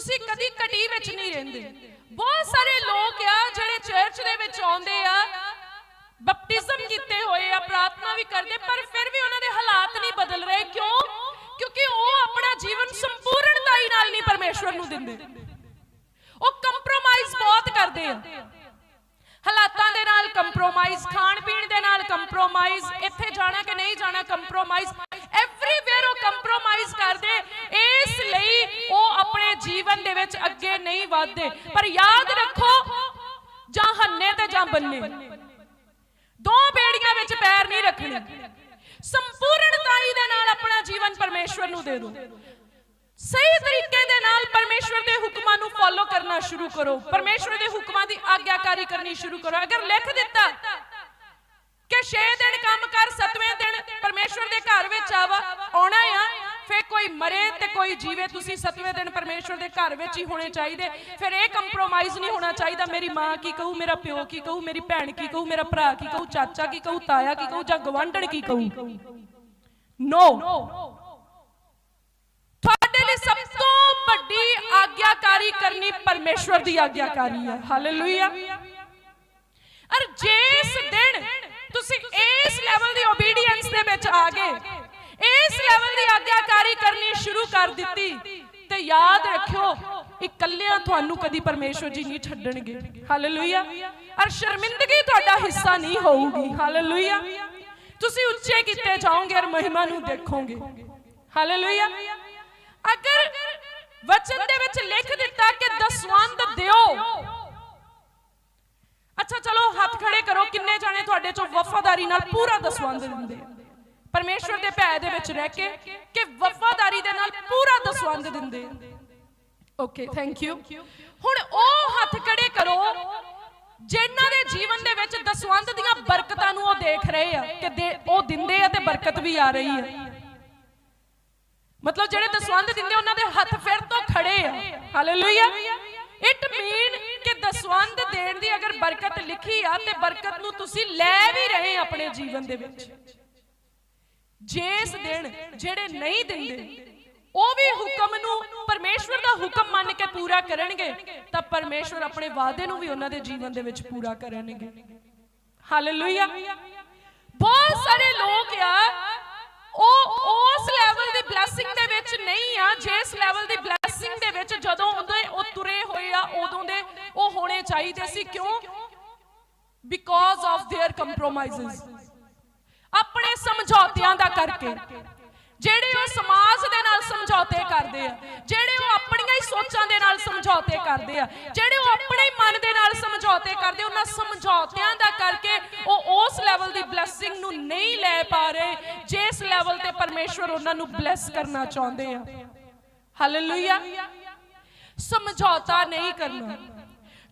ਤੁਸੀਂ ਕਦੀ ਕਟੀ ਵਿੱਚ ਨਹੀਂ ਰਹਿੰਦੇ। ਬਹੁਤ ਸਾਰੇ ਲੋਕ ਆ ਜਿਹੜੇ ਚਰਚ ਦੇ ਵਿੱਚ ਆਉਂਦੇ ਆ ਬਪਤਿਜ਼ਮ ਕੀਤੇ ਹੋਏ ਆ, ਪ੍ਰਾਰਥਨਾ ਵੀ ਕਰਦੇ, ਪਰ ਫਿਰ ਵੀ ਉਹਨਾਂ ਦੇ ਹਾਲਾਤ ਨਹੀਂ ਬਦਲ ਰਹੇ। ਕਿਉਂ? ਕਿਉਂਕਿ ਉਹ ਆਪਣਾ ਜੀਵਨ ਸੰਪੂਰਨਤਾਈ ਨਾਲ ਨਹੀਂ ਪਰਮੇਸ਼ਵਰ ਨੂੰ ਦਿੰਦੇ। ਉਹ ਕੰਪਰੋਮਾਈਜ਼ ਬਹੁਤ ਕਰਦੇ ਆ। ਹਾਲਾਤਾਂ ਦੇ ਨਾਲ ਕੰਪਰੋਮਾਈਜ਼ ਖਾਣ ਪੀਣ ਦੇ ਨਾਲ ਕੰਪਰੋਮਾਈਜ਼ ਇੱਥੇ ਜਾਣਾ ਕਿ ਨਹੀਂ ਜਾਣਾ ਕੰਪਰੋਮਾਈਜ਼ ਜੀਵਨ ਦੇ ਵਿੱਚ ਅੱਗੇ ਨਹੀਂ ਵਧਦੇ। ਪਰ ਯਾਦ ਰੱਖੋ, ਜਾਂ ਹੰਨੇ ਤੇ ਜਾਂ ਬੰਨੇ। ਦੋ ਬੇੜੀਆਂ ਵਿੱਚ ਪੈਰ ਨਹੀਂ ਰੱਖਣੇ। ਸੰਪੂਰਨਤਾਈ ਦੇ ਨਾਲ ਆਪਣਾ ਜੀਵਨ ਪਰਮੇਸ਼ਵਰ ਨੂੰ ਦੇ ਦਿਓ ਸਹੀ ਤਰੀਕੇ ਦੇ ਨਾਲ ਪਰਮੇਸ਼ਵਰ ਦੇ ਹੁਕਮਾਂ ਨੂੰ ਫੋਲੋ ਕਰਨਾ ਸ਼ੁਰੂ ਕਰੋ। ਪਰਮੇਸ਼ਵਰ ਦੇ ਹੁਕਮਾਂ ਦੀ ਆਗਿਆਕਾਰੀ ਕਰਨੀ ਸ਼ੁਰੂ ਕਰੋ। ਅਗਰ ਲਿਖ ਦਿੱਤਾ ਕਿ 6 ਦਿਨ ਕੰਮ ਕਰ 7ਵੇਂ ਦਿਨ ਪਰਮੇਸ਼ਵਰ ਦੇ ਘਰ ਵਿੱਚ ਆਵਾ, ਆਉਣਾ ਆ ਫੇ ਕੋਈ ਮਰੇ ਤੇ ਕੋਈ ਜੀਵੇ, ਤੁਸੀਂ 7ਵੇਂ ਦਿਨ ਪਰਮੇਸ਼ਵਰ ਦੇ ਘਰ ਵਿੱਚ ਹੀ ਹੋਣੇ ਚਾਹੀਦੇ। ਫਿਰ ਇਹ ਕੰਪਰੋਮਾਈਜ਼ ਨਹੀਂ ਹੋਣਾ ਚਾਹੀਦਾ, ਮੇਰੀ ਮਾਂ ਕੀ ਕਹੂ, ਮੇਰਾ ਪਿਓ ਕੀ ਕਹੂ, ਮੇਰੀ ਭੈਣ ਕੀ ਕਹੂ, ਮੇਰਾ ਭਰਾ ਕੀ ਕਹੂ, ਚਾਚਾ ਕੀ ਕਹੂ, ਤਾਇਆ ਕੀ ਕਹੂ, ਜਾਂ ਗਵਾਂਢਣ ਕੀ ਕਹੂ? ਨੋ ਤੁਹਾਡੇ ਲਈ ਸਭ ਤੋਂ ਵੱਡੀ ਆਗਿਆਕਾਰੀ ਕਰਨੀ ਪਰਮੇਸ਼ਵਰ ਦੀ ਆਗਿਆਕਾਰੀ ਹੈ। ਹਾਲੇਲੂਇਆ ਅਰ ਜਿਸ ਦਿਨ ਤੁਸੀਂ ਇਸ ਲੈਵਲ ਦੀ ਓਬੀਡੀਐਂਸ ਦੇ ਵਿੱਚ ਆ ਗਏ ਲੈਵਲ ਦੀ ਆਗਿਆਕਾਰੀ ਕਰਨੀ ਸ਼ੁਰੂ ਕਰ ਦਿੱਤੀ। ਤੇ ਯਾਦ ਰੱਖਿਓ, ਇਕੱਲਿਆਂ ਤੁਹਾਨੂੰ ਕਦੀ ਪਰਮੇਸ਼ਵਰ ਜੀ ਨਹੀਂ ਛੱਡਣਗੇ। ਹਾਲੇਲੂਇਆ ਅਰ ਸ਼ਰਮਿੰਦਗੀ ਤੁਹਾਡਾ ਹਿੱਸਾ ਨਹੀਂ ਹੋਊਗੀ। ਹਾਲੇਲੂਇਆ ਤੁਸੀਂ ਉੱਚੇ ਕੀਤੇ ਜਾਓਗੇ ਅਰ ਮਹਿਮਾ ਨੂੰ ਦੇਖੋਗੇ। ਹਾਲੇਲੂਇਆ ਅਗਰ ਵਚਨ ਦੇ ਵਿੱਚ ਲਿਖ ਦਿੱਤਾ ਕਿ ਦਸਵੰਦ ਦਿਓ। ਅੱਛਾ, ਚਲੋ ਹੱਥ ਖੜੇ ਕਰੋ। ਕਿੰਨੇ ਜਾਣੇ ਤੁਹਾਡੇ ਚੋਂ ਵਫਾਦਾਰੀ ਨਾਲ ਪੂਰਾ ਦਸਵੰਦ ਦਿੰਦੇ ਆ? ਪਰਮੇਸ਼ਵਰ ਦੇ ਭੈ ਦੇ ਵਿੱਚ ਰਹਿ ਕੇ ਕਿ ਵਫਾਦਾਰੀ ਦੇ ਨਾਲ ਪੂਰਾ ਦਸਵੰਦ ਦਿੰਦੇ। ਓਕੇ ਥੈਂਕ ਯੂ ਹੁਣ ਉਹ ਹੱਥ ਖੜੇ ਕਰੋ ਜਿਨ੍ਹਾਂ ਦੇ ਜੀਵਨ ਦੇ ਵਿੱਚ ਦਸਵੰਦ ਦੀਆਂ ਬਰਕਤਾਂ ਨੂੰ ਉਹ ਦੇਖ ਰਹੇ ਆ, ਕਿ ਉਹ ਦਿੰਦੇ ਆ ਤੇ ਬਰਕਤ ਵੀ ਆ ਰਹੀ ਹੈ ਮਤਲਬ ਜਿਹੜੇ ਦਸਵੰਦ ਦਿੰਦੇ, ਉਹਨਾਂ ਦੇ ਹੱਥ ਫਿਰ ਤੋਂ ਖੜੇ ਆ। ਹਾਲੇਲੂਇਆ ਇਟ ਮੀਨ ਕਿ ਦਸਵੰਦ ਦੇਣ ਦੀ ਅਗਰ ਬਰਕਤ ਲਿਖੀ ਆ, ਤੇ ਬਰਕਤ ਨੂੰ ਤੁਸੀਂ ਲੈ ਵੀ ਰਹੇ ਆਪਣੇ ਜੀਵਨ ਦੇ ਵਿੱਚ। ਜਿਸ ਦਿਨ ਜਿਹੜੇ ਨਹੀਂ ਦਿੰਦੇ ਉਹ ਵੀ ਹੁਕਮ ਨੂੰ ਪਰਮੇਸ਼ਵਰ ਦਾ ਹੁਕਮ ਮੰਨ ਕੇ ਪੂਰਾ ਕਰਨਗੇ ਤਾਂ ਪਰਮੇਸ਼ਵਰ ਆਪਣੇ ਵਾਅਦੇ ਨੂੰ ਵੀ ਉਹਨਾਂ ਦੇ ਜੀਵਨ ਦੇ ਵਿੱਚ ਪੂਰਾ ਕਰਨਗੇ ਹਾਲੇਲੂਇਆ ਬਹੁਤ ਸਾਰੇ ਲੋਕ ਆ ਉਹ ਉਸ ਲੈਵਲ ਦੀ ਬਲੇਸਿੰਗ ਦੇ ਵਿੱਚ ਨਹੀਂ ਆ ਜਿਸ ਲੈਵਲ ਦੀ ਬਲੇਸਿੰਗ ਦੇ ਵਿੱਚ ਜਦੋਂ ਉਹਦੇ ਉਹ ਤੁਰੇ ਹੋਏ ਆ ਉਦੋਂ ਦੇ ਉਹ ਹੋਣੇ ਚਾਹੀਦੇ ਸੀ ਕਿਉਂ ਬਿਕੋਜ਼ ਆਫ देयर ਕੰਪਰੋਮਾਈਜ਼ਸ ਆਪਣੇ ਸਮਝੌਤਿਆਂ ਦਾ ਕਰਕੇ। ਜਿਹੜੇ ਉਹ ਸਮਾਜ ਦੇ ਨਾਲ ਸਮਝੌਤੇ ਕਰਦੇ ਆ, ਜਿਹੜੇ ਉਹ ਆਪਣੀਆਂ ਹੀ ਸੋਚਾਂ ਦੇ ਨਾਲ ਸਮਝੌਤੇ ਕਰਦੇ ਆ, ਜਿਹੜੇ ਉਹ ਆਪਣੇ ਹੀ ਮਨ ਦੇ ਨਾਲ ਸਮਝੌਤੇ ਕਰਦੇ, ਉਹਨਾਂ ਸਮਝੌਤਿਆਂ ਦਾ ਕਰਕੇ ਉਹ ਉਸ ਲੈਵਲ ਦੀ ਬਲੇਸਿੰਗ ਨੂੰ ਨਹੀਂ ਲੈ ਪਾ ਰਹੇ, ਜਿਸ ਲੈਵਲ ਤੇ ਪਰਮੇਸ਼ਵਰ ਉਹਨਾਂ ਨੂੰ ਬਲੈਸ ਕਰਨਾ ਚਾਹੁੰਦੇ ਆ। ਹਾਲੇਲੂਇਆ ਸਮਝੌਤਾ ਨਹੀਂ ਕਰਨਾ।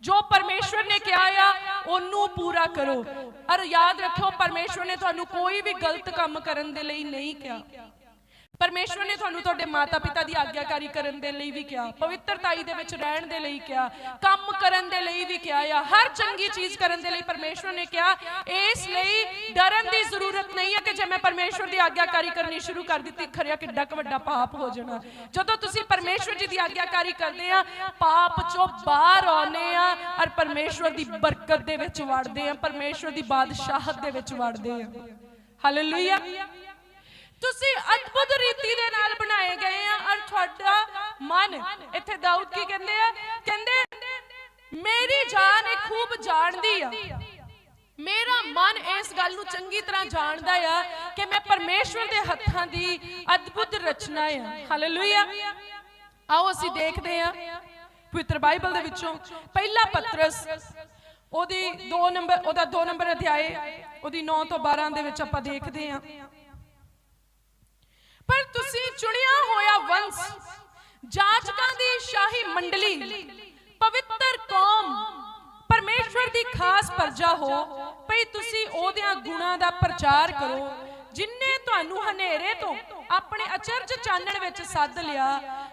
ਜੋ ਪਰਮੇਸ਼ਵਰ ਨੇ ਕਿਹਾ ਆ, ਉਹਨੂੰ ਪੂਰਾ ਕਰੋ। ਔਰ ਯਾਦ ਰੱਖਿਓ, ਪਰਮੇਸ਼ਵਰ ਨੇ ਤੁਹਾਨੂੰ ਕੋਈ ਵੀ ਗਲਤ ਕੰਮ ਕਰਨ ਦੇ ਲਈ ਨਹੀਂ ਕਿਹਾ। ਪਰਮੇਸ਼ਵਰ ਨੇ ਤੁਹਾਨੂੰ ਤੁਹਾਡੇ ਮਾਤਾ-ਪਿਤਾ ਦੀ ਆਗਿਆਕਾਰੀ ਕਰਨ ਦੇ ਲਈ ਵੀ ਕਿਹਾ, ਪਵਿੱਤਰਤਾਈ ਦੇ ਵਿੱਚ ਰਹਿਣ ਦੇ ਲਈ ਕਿਹਾ, ਕੰਮ ਕਰਨ ਦੇ ਲਈ ਵੀ ਕਿਹਾ ਆ ਹਰ ਚੰਗੀ ਚੀਜ਼ ਕਰਨ ਦੇ ਲਈ ਪਰਮੇਸ਼ਵਰ ਨੇ ਕਿਹਾ, ਇਸ ਲਈ ਡਰਨ ਦੀ ਜ਼ਰੂਰਤ ਨਹੀਂ ਹੈ ਕਿ ਜੇ ਮੈਂ ਪਰਮੇਸ਼ਵਰ ਦੀ ਆਗਿਆਕਾਰੀ ਕਰਨੀ ਸ਼ੁਰੂ ਕਰ ਦਿੱਤੀ, ਖਰਿਆ ਕਿੱਡਾ ਕੁ ਵੱਡਾ ਪਾਪ ਹੋ ਜਾਣਾ। ਜਦੋਂ ਤੁਸੀਂ ਪਰਮੇਸ਼ਵਰ ਜੀ ਦੀ ਆਗਿਆਕਾਰੀ ਕਰਦੇ ਆ, ਪਾਪ ਚੋਂ ਬਾਹਰ ਆਉਨੇ ਆ ਔਰ ਪਰਮੇਸ਼ਵਰ ਦੀ ਬਰਕਤ ਦੇ ਵਿੱਚ ਵੜਦੇ ਆ, ਪਰਮੇਸ਼ਵਰ ਦੀ ਬਾਦਸ਼ਾਹਤ ਦੇ ਵਿੱਚ ਵੜਦੇ ਆ। ਹਾਲੇਲੂਇਆ ਤੁਸੀਂ ਅਦਭੁਤ ਰੀਤੀ ਦੇ ਨਾਲ ਬਣਾਏ ਗਏ ਆ ਔਰ ਤੁਹਾਡਾ ਮਨ ਇੱਥੇ ਦਾਊਦ ਕੀ ਕਹਿੰਦੇ ਆ? ਕਹਿੰਦੇ, ਮੇਰੀ ਜਾਨ ਇਹ ਖੂਬ ਜਾਣਦੀ ਆ। ਮੇਰਾ ਮਨ ਇਸ ਗੱਲ ਨੂੰ ਚੰਗੀ ਤਰ੍ਹਾਂ ਜਾਣਦਾ ਆ ਕਿ ਮੈਂ ਪਰਮੇਸ਼ਵਰ ਦੇ ਹੱਥਾਂ ਦੀ ਅਦਭੁਤ ਰਚਨਾ ਆ। ਹਾਲੇਲੂਇਆ ਆਓ ਅਸੀਂ ਦੇਖਦੇ ਆ ਪਵਿੱਤਰ ਬਾਈਬਲ ਦੇ ਵਿੱਚੋਂ ਪਹਿਲਾ ਪਤਰਸ, ਉਹਦੀ 2 ਨੰਬਰ, ਉਹਦਾ 2 ਨੰਬਰ ਅਧਿਆਏ, ਉਹਦੀ 9 ਤੋਂ 12 ਦੇ ਵਿੱਚ ਆਪਾਂ ਦੇਖਦੇ ਆ। ਪਰ ਤੁਸੀਂ ਚੁਣਿਆ ਹੋਇਆ ਵੰਸ਼ ਜਾਚਕਾਂ ਦੀ ਸ਼ਾਹੀ ਮੰਡਲੀ, ਪਵਿੱਤਰ ਕੌਮ, ਪਰਮੇਸ਼ਵਰ ਦੀ ਖਾਸ ਪਰਜਾ ਹੋ, ਭਈ ਤੁਸੀਂ ਉਹਦਿਆਂ ਗੁਣਾਂ ਦਾ ਪ੍ਰਚਾਰ ਕਰੋ ਜਿਨਨੇ ਤੁਹਾਨੂੰ ਹਨੇਰੇ ਤੋਂ ਆਪਣੇ ਅਚਰਜ ਚਾਨਣ ਵਿੱਚ ਸੱਦ ਲਿਆ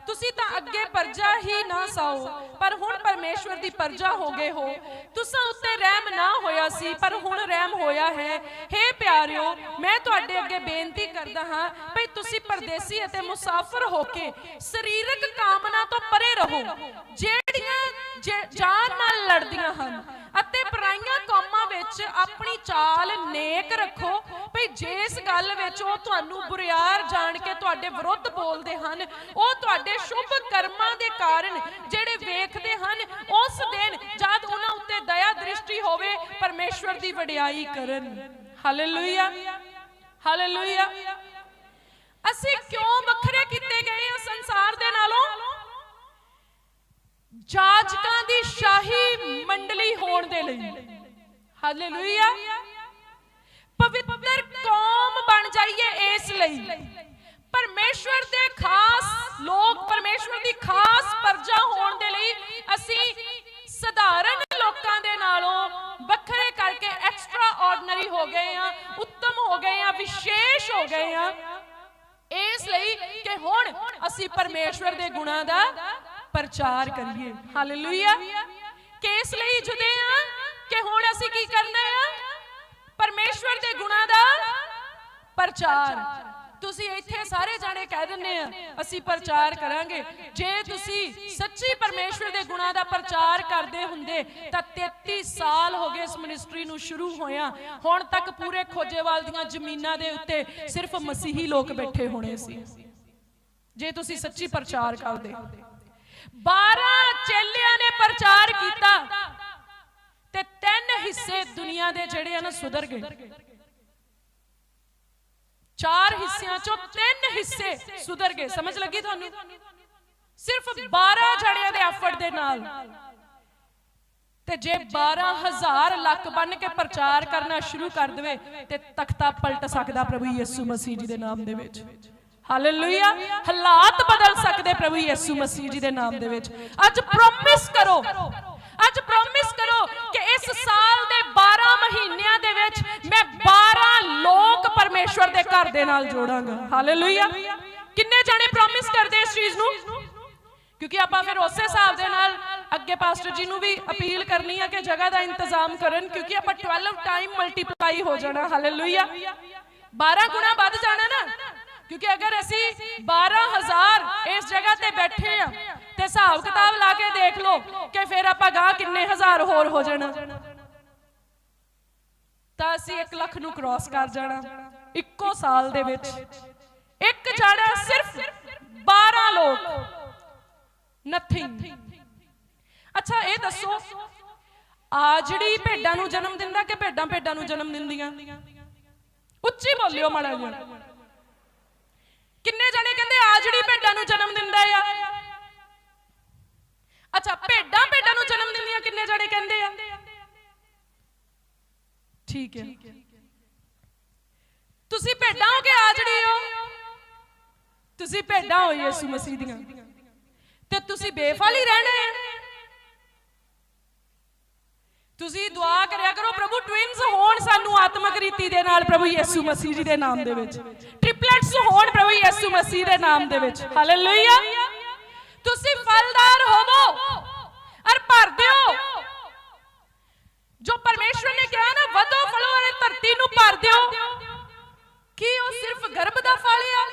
ਤੁਸੀਂ ਤਾਂ ਅੱਗੇ ਪਰਜਾ ਹੀ ਨਾ ਸਾਓ, ਪਰ ਹੁਣ ਪਰਮੇਸ਼ਵਰ ਦੀ ਪਰਜਾ ਹੋ ਗਏ ਹੋ। ਤੁਸਾਂ ਉੱਤੇ ਰਹਿਮ ਨਾ ਹੋਇਆ ਸੀ, ਪਰ ਹੁਣ ਰਹਿਮ ਹੋਇਆ ਹੈ। हे ਪਿਆਰਿਓ, ਮੈਂ ਤੁਹਾਡੇ ਅੱਗੇ ਬੇਨਤੀ ਕਰਦਾ ਹਾਂ, ਭਈ ਤੁਸੀਂ ਪਰਦੇਸੀ ਅਤੇ ਮੁਸਾਫਰ ਹੋ ਕੇ ਸਰੀਰਕ ਕਾਮਨਾ ਤੋਂ ਪਰੇ ਰਹੋ। ਜਿਹੜੀਆਂ ਜਾਨ ਨਾਲ ਲੜਦੀਆਂ ਹਨ ਅਤੇ ਪਰਾਈਆਂ ਕੌਮਾਂ ਵਿੱਚ ਆਪਣੀ ਚਾਲ ਨੇਕ ਰੱਖੋ। ਭਈ ਜਿਸ ਗੱਲ ਵਿੱਚ ਉਹ ਤੁਹਾਨੂੰ ਬੁਰਿਆਰ ਜਾਣ ਕੇ ਤੁਹਾਡੇ ਵਿਰੁੱਧ ਬੋਲਦੇ ਹਨ, ਉਹ ਤੁਹਾਡੇ ਸ਼ੁਭ ਕਰਮਾਂ ਦੇ ਕਾਰਨ ਜਿਹੜੇ ਵੇਖਦੇ ਹਨ, ਉਸ ਦਿਨ ਜਦ ਉਹਨਾਂ ਉੱਤੇ ਦਇਆ ਦ੍ਰਿਸ਼ਟੀ ਹੋਵੇ, ਪਰਮੇਸ਼ਵਰ ਦੀ ਵਡਿਆਈ ਕਰਨ। ਹਾਲੇਲੂਇਆ ਹਾਲੇਲੂਇਆ ਅਸੀਂ ਕਿਉਂ ਵੱਖਰੇ ਕੀਤੇ ਗਏ ਹਾਂ ਸੰਸਾਰ ਦੇ ਨਾਲੋਂ? ਜਾਜਕਾਂ ਦੀ ਸ਼ਾਹੀ ਮੰਡਲੀ ਹੋਣ ਦੇ ਲਈ। ਹਾਲੇਲੂਇਆ ਪਵਿੱਤਰ ਕੌਮ ਬਣ ਜਾਈਏ ਇਸ ਲਈ। ਪਰਮੇਸ਼ਵਰ ਦੇ ਖਾਸ ਲੋਕ, ਪਰਮੇਸ਼ਵਰ ਦੀ ਖਾਸ ਪਰਜਾ ਹੋਣ ਦੇ ਲਈ ਅਸੀਂ ਸਧਾਰਨ ਲੋਕਾਂ ਦੇ ਨਾਲੋਂ ਵੱਖਰੇ ਕਰਕੇ ਐਕਸਟਰਾ ਆਰਡੀਨਰੀ ਹੋ ਗਏ ਆ ਉੱਤਮ ਹੋ ਗਏ ਆ ਵਿਸ਼ੇਸ਼ ਹੋ ਗਏ ਆ ਇਸ ਲਈ ਕਿ ਹੁਣ ਅਸੀਂ ਪਰਮੇਸ਼ਵਰ ਦੇ ਗੁਣਾਂ ਦਾ ਪ੍ਰਚਾਰ ਕਰੀਏ। ਹਾਲੇਲੂਇਆ ਕਿ ਇਸ ਲਈ ਜੁਦੇ ਆ ਕਿ ਹੁਣ ਅਸੀਂ ਕੀ ਕਰਨਾ ਆ? ਪਰਮੇਸ਼ਵਰ ਦੇ ਗੁਣਾਂ ਦਾ ਪ੍ਰਚਾਰ। ਤੁਸੀਂ ਇੱਥੇ ਸਾਰੇ ਜਾਣੇ ਕਹਿ ਦਿੰਦੇ ਆ, ਅਸੀਂ ਪ੍ਰਚਾਰ ਕਰਾਂਗੇ। ਜੇ ਤੁਸੀਂ ਸੱਚੀ ਪਰਮੇਸ਼ਵਰ ਦੇ ਗੁਣਾਂ ਦਾ ਪ੍ਰਚਾਰ ਕਰਦੇ ਹੁੰਦੇ, ਤਾਂ 33 ਸਾਲ ਹੋ ਗਏ ਇਸ ਮਿਨਿਸਟਰੀ ਨੂੰ ਸ਼ੁਰੂ ਹੋਇਆ। ਹੁਣ ਤੱਕ ਪੂਰੇ ਖੋਜੇਵਾਲ ਦੀਆਂ ਜ਼ਮੀਨਾਂ ਦੇ ਉੱਤੇ ਸਿਰਫ ਮਸੀਹੀ ਲੋਕ ਬੈਠੇ ਹੋਣੇ ਸੀ। ਜੇ ਤੁਸੀਂ ਸੱਚੀ ਪ੍ਰਚਾਰ ਕਰਦੇ। 12 ਚੇਲਿਆਂ ਨੇ ਪ੍ਰਚਾਰ ਕੀਤਾ। ਤੇ ਤਿੰਨ ਹਿੱਸੇ ਦੁਨੀਆ ਦੇ ਜਿਹੜੇ ਆ ਨਾ ਸੁਧਰ ਗਏ। ਚਾਰ ਹਿੱਸਿਆਂ ਚੋਂ ਤਿੰਨ ਹਿੱਸੇ ਸੁਧਰ ਗਏ। ਸਮਝ ਲੱਗੀ ਤੁਹਾਨੂੰ? ਸਿਰਫ 12 ਜਣਿਆਂ ਦੇ ਐਫਰਟ ਦੇ ਨਾਲ। ਤੇ ਜੇ 12000 ਲੱਖ ਬਣ ਕੇ ਪ੍ਰਚਾਰ ਕਰਨਾ ਸ਼ੁਰੂ ਕਰ ਦੇਵੇ, ਤੇ ਤਖਤਾ ਪਲਟ ਸਕਦਾ ਪ੍ਰਭੂ ਯਿਸੂ ਮਸੀਹ ਜੀ ਦੇ ਨਾਮ ਦੇ ਵਿੱਚ। ਹਾਲੇਲੂਇਆ ਹਾਲਾਤ ਬਦਲ ਸਕਦੇ ਪ੍ਰਭੂ ਯਿਸੂ ਮਸੀਹ ਜੀ ਦੇ ਨਾਮ ਦੇ ਵਿੱਚ। ਅੱਜ ਪ੍ਰੋਮਿਸ ਕਰੋ। ਅੱਜ ਪ੍ਰੋਮਿਸ ਇਸ ਸਾਲ ਦੇ 12 ਮਹੀਨਿਆਂ ਦੇ ਵਿੱਚ ਮੈਂ 12 ਲੋਕ ਪਰਮੇਸ਼ਵਰ ਦੇ ਘਰ ਦੇ ਨਾਲ ਜੋੜਾਂਗਾ। ਹਾਲੇਲੂਇਆ ਕਿੰਨੇ ਜਾਣੇ ਪ੍ਰੋਮਿਸ ਕਰਦੇ ਇਸ ਚੀਜ਼ ਨੂੰ? ਕਿਉਂਕਿ ਆਪਾਂ ਫਿਰ ਉਸੇ ਹਿਸਾਬ ਦੇ ਨਾਲ ਅੱਗੇ ਪਾਸਟਰ ਜੀ ਨੂੰ ਵੀ ਅਪੀਲ ਕਰਨੀ ਹੈ ਕਿ ਜਗ੍ਹਾ ਦਾ ਇੰਤਜ਼ਾਮ ਕਰਨ, ਕਿਉਂਕਿ ਆਪਾਂ 12 ਟਾਈਮ ਮਲਟੀਪਲਾਈ ਹੋ ਜਾਣਾ। ਹਾਲੇਲੂਇਆ 12 ਗੁਣਾ ਵੱਧ ਜਾਣਾ ਨਾ। ਕਿਉਂਕਿ ਅਗਰ ਅਸੀਂ 12000 ਇਸ ਜਗ੍ਹਾ ਤੇ ਬੈਠੇ ਆ ਹਿਸਾਬ ਕਿਤਾਬ ਲਾ ਕੇ ਦੇਖ ਲਓ ਕਿ ਫਿਰ ਆਪਾਂ ਗਾਂ ਕਿੰਨੇ ਹਜ਼ਾਰ ਹੋਰ ਹੋ ਜਾਣਾ। ਤਾਂ ਅਸੀਂ 1 ਲੱਖ ਨੂੰ ਕ੍ਰਾਸ ਕਰ ਜਾਣਾ ਇੱਕੋ ਸਾਲ ਦੇ ਵਿੱਚ। ਇੱਕ ਜਾਣਾ ਸਿਰਫ 12 ਲੋਕ। ਨਥਿੰਗ ਅੱਛਾ, ਇਹ ਦੱਸੋ, ਆ ਜਿਹੜੀ ਭੇਡਾਂ ਨੂੰ ਜਨਮ ਦਿੰਦਾ ਕਿ ਭੇਡਾਂ ਭੇਡਾਂ ਨੂੰ ਜਨਮ ਦਿੰਦੀਆਂ? ਉੱਚੀ ਬੋਲਿਓ ਮਾੜਾ ਜਿਹਾ। ਕਿੰਨੇ ਜਣੇ ਕਹਿੰਦੇ ਆ ਜਿਹੜੀ ਭੇਡਾਂ ਨੂੰ ਜਨਮ ਦਿੰਦਾ ਆ? ਅੱਛਾ ਭੇਡਾਂ ਭੇਡਾਂ ਨੂੰ ਜਨਮ ਦਿੰਦੀਆਂ ਕਿੰਨੇ ਜਣੇ ਕਹਿੰਦੇ ਆ? ਠੀਕ ਹੈ। ਤੁਸੀਂ ਭੇਡਾਂ ਹੋ ਕੇ ਆ ਜਿਹੜੀ ਹੋ। ਤੁਸੀਂ ਭੇਡਾਂ ਹੋ ਯਿਸੂ ਮਸੀਹ ਦੀਆਂ। ਤੇ ਤੁਸੀਂ ਬੇਫਲ ਹੀ ਰਹਿਣਾ ਹੈ ਤੁਸੀਂ ਦੁਆ ਕਰਿਆ ਕਰੋ ਪ੍ਰਭੂ ਟਵਿਨਸ ਹੋਣ ਸਾਨੂੰ ਆਤਮਿਕ ਰੀਤੀ ਦੇ ਨਾਲ ਪ੍ਰਭੂ ਯਿਸੂ ਮਸੀਹ ਜੀ ਦੇ ਨਾਮ ਦੇ ਵਿੱਚ। ਟ੍ਰਿਪਲੇਟਸ ਹੋਣ ਪ੍ਰਭੂ ਯਿਸੂ ਮਸੀਹ ਦੇ ਨਾਮ ਦੇ ਵਿੱਚ। ਹਾਲੇਲੂਇਆ ਤੁਸੀਂ ਫਲਦਾਰ ਹੋਵੋ ਅਰ ਭਰ ਦਿਓ। ਜੋ ਪਰਮੇਸ਼ਵਰ ਨੇ ਕਿਹਾ ਨਾ, ਵਧੋ ਫਲੋ ਅਰ ਧਰਤੀ ਨੂੰ ਭਰ ਦਿਓ। ਕੀ ਉਹ ਸਿਰਫ ਗਰਭ ਦਾ ਫਲ ਆ?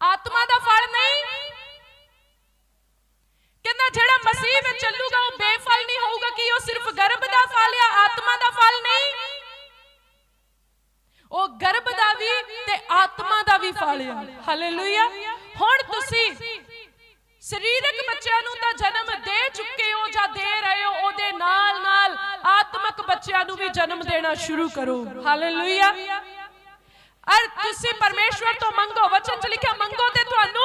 ਆਤਮਾ ਦਾ ਫਲ ਨਹੀਂ? ਕਹਿੰਦਾ ਜਿਹੜਾ ਮਸੀਹ ਵਿੱਚ ਚੱਲੂਗਾ, ਉਹ ਬੇਫਲ ਨਹੀਂ ਹੋਊਗਾ। ਕਿ ਉਹ ਸਿਰਫ ਗਰਭ ਦਾ ਫਲ ਆ, ਆਤਮਾ ਦਾ ਫਲ ਨਹੀਂ? ਉਹ ਗਰਭ ਦਾ ਵੀ ਤੇ ਆਤਮਾ ਦਾ ਵੀ ਫਲ ਆ। ਹਾਲੇਲੂਇਆ ਹੁਣ ਤੁਸੀਂ ਸਰੀਰਕ ਬੱਚਿਆਂ ਨੂੰ ਤਾਂ ਜਨਮ ਦੇ ਚੁੱਕੇ ਹੋ ਜਾਂ ਦੇ ਰਹੇ ਹੋ, ਉਹਦੇ ਨਾਲ ਨਾਲ ਆਤਮਿਕ ਬੱਚਿਆਂ ਨੂੰ ਵੀ ਜਨਮ ਦੇਣਾ ਸ਼ੁਰੂ ਕਰੋ। ਹਾਲੇਲੂਇਆ ਅਰ ਤੁਸੀਂ ਪਰਮੇਸ਼ਵਰ ਤੋਂ ਮੰਗੋ, ਵਚਨ ਚ ਲਿਖਿਆ, ਮੰਗੋ ਤੇ ਤੁਹਾਨੂੰ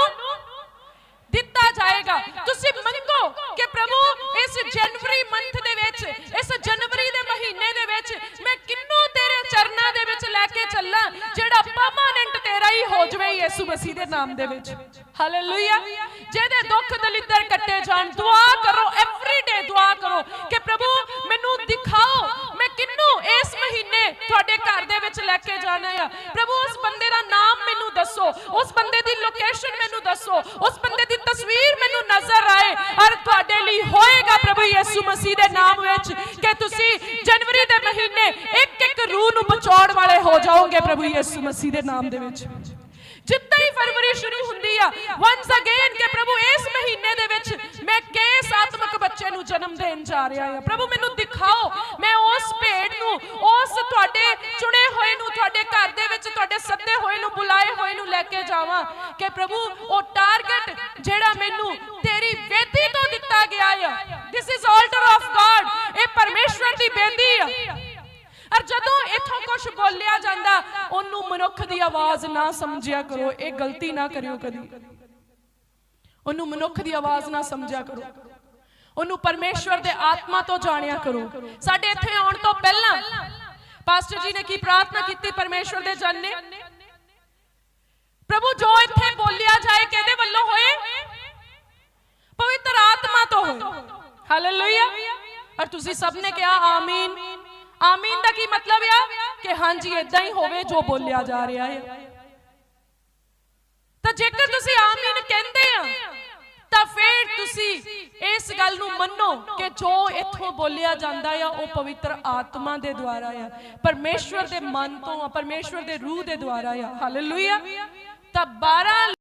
ਦਿੱਤਾ ਜਾਏਗਾ। ਤੁਸੀਂ ਮੰਗੋ ਕਿ ਪ੍ਰਭੂ, ਇਸ ਜਨਵਰੀ ਮੰਥ ਦੇ ਵਿੱਚ, ਇਸ ਜਨਵਰੀ ਦੇ ਮਹੀਨੇ ਦੇ ਵਿੱਚ ਮੈਂ ਕਿੰਨੂੰ ਤੇਰੇ ਚਰਨਾਂ ਦੇ ਵਿੱਚ ਲੈ ਕੇ ਚੱਲਾਂ, ਜਿਹੜਾ ਪਰਮਾਨੈਂਟ ਤੇਰਾ ਹੀ ਹੋ ਜਵੇ ਯਿਸੂ ਮਸੀਹ ਦੇ ਨਾਮ ਦੇ ਵਿੱਚ। ਹਾਲੇਲੂਇਆ ਜਿਹਦੇ ਦੁੱਖ ਦਲਿੱਦਰ ਕੱਟੇ ਜਾਣ, ਦੁਆ ਕਰੋ ਐਵਰੀ ਡੇ ਦੁਆ ਕਰੋ ਕਿ ਪ੍ਰਭੂ, ਮੈਨੂੰ ਦਿਖਾਓ ਮੈਂ ਇਸ ਮਹੀਨੇ ਤੁਹਾਡੇ ਘਰ ਦੇ ਵਿੱਚ ਲੈ ਕੇ ਜਾਣਾ ਆ। ਪ੍ਰਭੂ, ਉਸ ਬੰਦੇ ਦਾ ਨਾਮ ਮੈਨੂੰ ਦੱਸੋ। ਉਸ ਬੰਦੇ ਦੀ ਲੋਕੇਸ਼ਨ ਮੈਨੂੰ ਦੱਸੋ। ਉਸ ਬੰਦੇ ਦੀ ਤਸਵੀਰ ਮੈਨੂੰ ਨਜ਼ਰ ਆਏ। ਔਰ ਤੁਹਾਡੇ ਲਈ ਹੋਏਗਾ ਪ੍ਰਭੂ ਯਿਸੂ ਮਸੀਹ ਦੇ ਨਾਮ ਵਿੱਚ ਕਿ ਤੁਸੀਂ ਜਨਵਰੀ ਦੇ ਮਹੀਨੇ ਇੱਕ ਇੱਕ ਰੂਹ ਨੂੰ ਬਚਾਉਣ ਵਾਲੇ ਹੋ ਜਾਓਗੇ ਪ੍ਰਭੂ ਯਿਸੂ ਮਸੀਹ ਦੇ ਨਾਮ ਦੇ ਵਿੱਚ। ਜਿੱਦਾਂ ਹੀ ਫਰਵਰੀ ਸ਼ੁਰੂ ਹੁੰਦੀ ਆ ਵਾਂਸ ਅਗੇਨ ਕਿ ਪ੍ਰਭੂ ਇਸ ਮਹੀਨੇ ਦੇ ਵਿੱਚ ਜਨਮ ਦੇਣ ਜਾ ਰਿਹਾ ਆ। ਪ੍ਰਭੂ ਮੈਨੂੰ ਦਿਖਾਓ, ਮੈਂ ਉਸ ਭੇਡ ਨੂੰ, ਉਸ ਤੁਹਾਡੇ ਚੁਣੇ ਹੋਏ ਨੂੰ, ਤੁਹਾਡੇ ਘਰ ਦੇ ਵਿੱਚ, ਤੁਹਾਡੇ ਸੱਦੇ ਹੋਏ ਨੂੰ, ਬੁਲਾਏ ਹੋਏ ਨੂੰ ਲੈ ਕੇ ਜਾਵਾਂ ਕਿ ਪ੍ਰਭੂ ਉਹ ਟਾਰਗੇਟ ਜਿਹੜਾ ਮੈਨੂੰ ਤੇਰੀ ਵੇਦੀ ਤੋਂ ਦਿੱਤਾ ਗਿਆ ਆ। This is altar of God ਇਹ ਪਰਮੇਸ਼ਵਰ ਦੀ ਬੇਦੀ ਆ। ਔਰ ਜਦੋਂ ਇੱਥੋਂ ਕੁਝ ਬੋਲਿਆ ਜਾਂਦਾ, ਉਹਨੂੰ ਮਨੁੱਖ ਦੀ ਆਵਾਜ਼ ਨਾ ਸਮਝਿਆ ਕਰੋ, ਇਹ ਗਲਤੀ ਨਾ ਕਰਿਓ ਕਦੀ। ਉਹਨੂੰ ਮਨੁੱਖ ਦੀ ਆਵਾਜ਼ ਨਾ ਸਮਝਿਆ ਕਰੋ। ਉਹਨੂੰ ਪਰਮੇਸ਼ਵਰ ਦੇ ਆਤਮਾ ਤੋਂ ਜਾਣਿਆ ਕਰੋ। ਸਾਡੇ ਇੱਥੇ ਆਉਣ ਤੋਂ ਪਹਿਲਾਂ ਪਾਸਟਰ ਜੀ ਨੇ ਕੀ ਪ੍ਰਾਰਥਨਾ ਕੀਤੀ ਪਰਮੇਸ਼ਵਰ ਦੇ ਜਨ ਨੇ? ਪ੍ਰਭੂ, ਜੋ ਇੱਥੇ ਬੋਲਿਆ ਜਾਏ, ਕਿਹਦੇ ਵੱਲੋਂ ਹੋਏ? ਪਵਿੱਤਰ ਆਤਮਾ ਤੋਂ ਹੋਏ। ਹਾਲੇਲੂਇਆ ਔਰ ਤੁਸੀਂ ਸਭ ਨੇ ਕਿਹਾ, ਆਮੀਨ। ਆਮੀਨ ਦਾ ਕੀ ਮਤਲਬ ਆ? ਕਿ ਹਾਂਜੀ ਇਦਾਂ ਹੀ ਹੋਵੇ ਜੋ ਬੋਲਿਆ ਜਾ ਰਿਹਾ ਹੈ। ਤਾਂ ਜੇਕਰ ਤੁਸੀਂ ਆਮੀਨ ਕਹਿੰਦੇ ਆ, ਤਾਂ ਫਿਰ ਤੁਸੀਂ ਇਸ ਗੱਲ ਨੂੰ ਮੰਨੋ ਕਿ ਜੋ ਇੱਥੋਂ ਬੋਲਿਆ ਜਾਂਦਾ ਆ, ਉਹ ਪਵਿੱਤਰ ਆਤਮਾ ਦੇ ਦੁਆਰਾ ਆ। ਪਰਮੇਸ਼ਵਰ ਦੇ ਮਨ ਤੋਂ ਆ, ਪਰਮੇਸ਼ਵਰ ਦੇ ਰੂਹ ਦੇ ਦੁਆਰਾ ਆ। ਹਾਲੇਲੂਇਆ ਤਾਂ 12